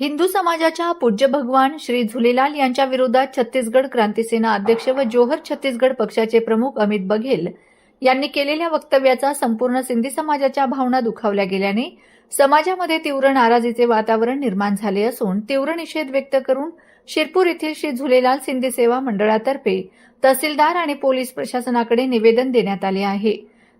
हिंदू समाजाच्या पूज्य भगवान श्री झुलेलाल यांच्या विरोधात छत्तीसगड क्रांतीसेना अध्यक्ष व जोहर छत्तीसगड पक्षाचे प्रमुख अमित बघेल यांनी केलेल्या वक्तव्याचा संपूर्ण सिंधी समाजाच्या भावना दुखावल्या गेल्याने समाजामध्ये तीव्र नाराजीचे वातावरण निर्माण झाले असून तीव्र निषेध व्यक्त करून शिरपूर येथील श्री झुलेलाल सिंधी सेवा मंडळातर्फे तहसीलदार आणि पोलीस प्रशासनाकडे निवेदन देण्यात आले आहे.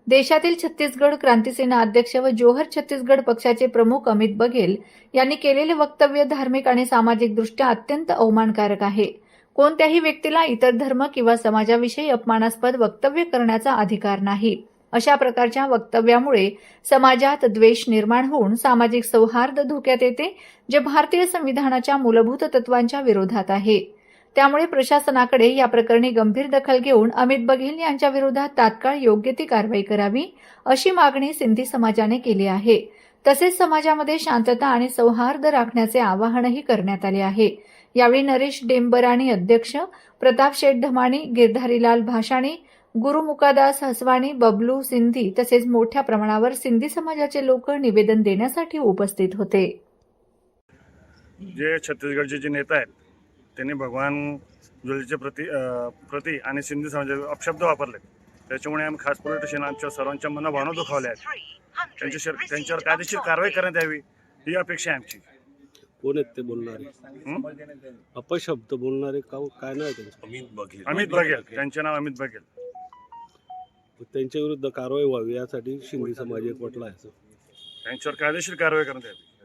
देशातील छत्तीसगड क्रांतीसेना अध्यक्ष व जोहर छत्तीसगड पक्षाचे प्रमुख अमित बघेल यांनी केलेले वक्तव्य धार्मिक आणि सामाजिकदृष्ट्या अत्यंत अवमानकारक आहे. कोणत्याही व्यक्तीला इतर धर्म किंवा समाजाविषयी अपमानास्पद वक्तव्य करण्याचा अधिकार नाही. अशा प्रकारच्या वक्तव्यामुळे समाजात द्वेष निर्माण होऊन सामाजिक सौहार्द धोक्यात येते जे भारतीय संविधानाच्या मूलभूत तत्वांच्या विरोधात आहे. त्यामुळे प्रशासनाकडे या प्रकरणी गंभीर दखल घेऊन अमित बघेल यांच्या विरोधात तात्काळ योग्य ती कारवाई करावी अशी मागणी सिंधी समाजाने केली आहे. तसेच समाजामध्ये शांतता आणि सौहार्द राखण्याचे आवाहनही करण्यात आले आहे. यावेळी नरेश डेंबराणी अध्यक्ष प्रताप शेठ धमाणी गिरधारीलाल भाषाणी गुरु मुकादास हसवाणी बबलू सिंधी तसेच मोठ्या प्रमाणावर सिंधी समाजाचे लोक निवेदन देण्यासाठी उपस्थित होते. जे छत्तीसगडचे जे नेता आहेत त्यांनी भगवान जुलेच्या प्रती प्रती आणि सिंधी समाजाचे अपशब्द वापरले त्याच्यामुळे आम्ही खास पोलीस स्टेशन आमच्या सर्वांच्या मनाभावना दुखावल्या आहेत. त्यांच्या शर- त्यांच्यावर कायदेशीर कारवाई करण्यात यावी ही अपेक्षा आहे आमची. कोण आहेत ते बोलणारे? हं? अपशब्द बोलणारे का काय नाव आहे त्यांचं? अमित बघेल. अमित बघेल. त्यांचे नाव अमित बघेल. त्यांच्या विरुद्ध कारवाई व्हावी यासाठी शिंदे समाज एकवटला आहे. त्यांच्यावर कायदेशीर कारवाई करण्यात यावी.